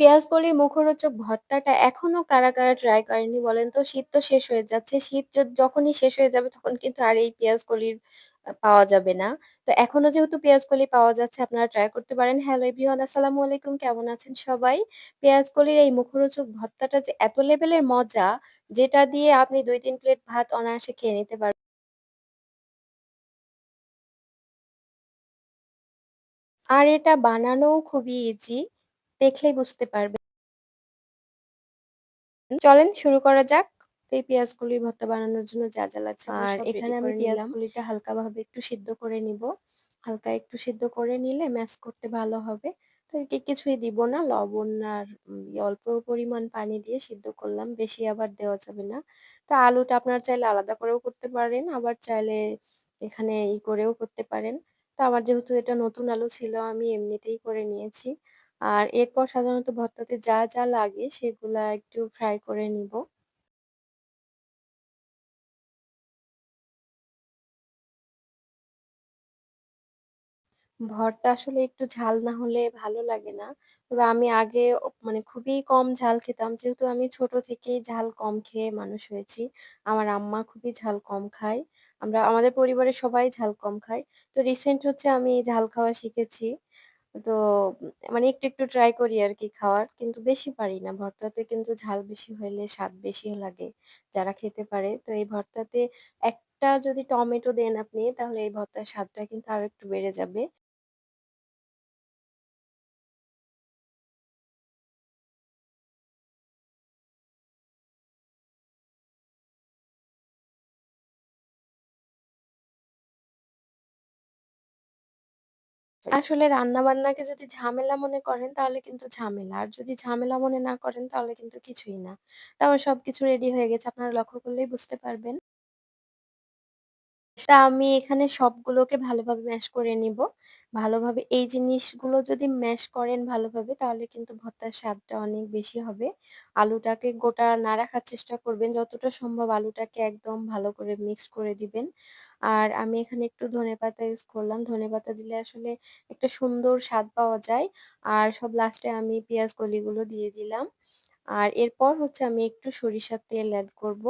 পেঁয়াজ কলির মুখরোচক ভর্তাটা এখনও কারা, কারা ট্রাই করেনি বলেন তো? শীত তো শেষ হয়ে যাচ্ছে। শীত যখনই শেষ হয়ে যাবে তখন কিন্তু আর এই পেঁয়াজ কলির পাওয়া যাবে না। তো এখনও যেহেতু পেঁয়াজ কলি পাওয়া যাচ্ছে আপনারা ট্রাই করতে পারেন। হ্যালো এভরিওয়ান আসসালামু আলাইকুম কেমন আছেন সবাই? পেঁয়াজ কলির এই মুখরোচক ভর্তাটা যে এত লেভেলের মজা যেটা দিয়ে আপনি ২-৩ প্লেট ভাত অনায়াসে খেয়ে নিতে পার আর এটা বানানোও খুবই ইজি। দেখলেই বুঝতে পারবে চলেন শুরু করা যাক। এই পেঁয়াজ কলির ভর্তা বানানোর জন্য যা, যা লাগছে আর এখানে আমি পেঁয়াজ কলিটা হালকাভাবে একটু সিদ্ধ করে নিব। হালকা একটু সিদ্ধ করে নিলে ম্যাশ করতে ভালো হবে। তো এটি কিছুই দিব না। লবণ আর অল্প পরিমাণ পানি দিয়ে সিদ্ধ করলাম। বেশি আবার দেওয়া যাবে না। তো আলুটা আপনারা চাইলে আলাদা করেও করতে পারেন। আবার চাইলে এখানে ই করেও করতে পারেন। তো আমার যেহেতু এটা নতুন আলু ছিল আমি এমনিতেই করে নিয়েছি। আর এরপর সাধারণত ভর্তাতে যা, যা লাগে সেগুলা একটু ফ্রাই করে নিব। ভর্তা আসলে একটু ঝাল না হলে ভালো লাগে না। তবে আমি আগে মানে খুবই কম ঝাল খেতাম। যেহেতু আমি ছোট থেকেই ঝাল কম খেয়ে মানুষ হয়েছি। আমার আম্মা খুবই ঝাল কম খায়। আমরা আমাদের পরিবারের সবাই ঝাল কম খায়। তো রিসেন্ট হচ্ছে আমি ঝাল খাওয়া শিখেছি। তো মানে একটু, একটু ট্রাই করি আর কি খাওয়ার। কিন্তু বেশি পারি না। ভর্তাতে কিন্তু ঝাল বেশি হইলে স্বাদ বেশি লাগে। যারা খেতে পারে। তো এই ভর্তাতে একটা যদি টমেটো দেন আপনি তাহলে এই ভর্তার স্বাদটা কিন্তু আরও একটু বেড়ে যাবে। আসলে রান্না-বান্নাকে যদি ঝামেলা মনে করেন, তাহলে কিন্তু ঝামেলা। আর যদি ঝামেলা মনে না করেন, তাহলে কিন্তু কিছুই না। তাও সবকিছু রেডি হয়ে গেছে। আপনারা লক্ষ্য করলেই বুঝতে পারবেন। তা আমি এখানে সবগুলোকে ভালোভাবে ম্যাশ করে নিব। ভালোভাবে এই জিনিসগুলো যদি ম্যাশ করেন ভালোভাবে তাহলে কিন্তু ভর্তার স্বাদটা অনেক বেশি হবে। আলুটাকে গোটা না রাখার চেষ্টা করবেন। যতটা সম্ভব আলুটাকে একদম ভালো করে মিক্স করে দিবেন। আর আমি এখানে একটু ধনেপাতা ইউজ করলাম। ধনেপাতা দিলে আসলে একটা সুন্দর স্বাদ পাওয়া যায়। আর সব লাস্টে আমি পেঁয়াজ কলিগুলো দিয়ে দিলাম। আর এরপর হচ্ছে আমি একটু সরিষার তেল এড করব।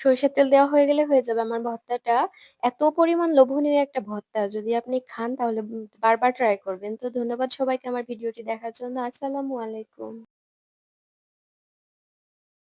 সরিষার তেল দেওয়া হয়ে গেলে হয়ে যাবে আমার ভর্তাটা। এত পরিমাণ লোভনীয় একটা ভর্তা যদি আপনি খান তাহলে বারবার ট্রাই করবেন। তো ধন্যবাদ সবাইকে আমার ভিডিওটি দেখার জন্য। আসসালামু আলাইকুম।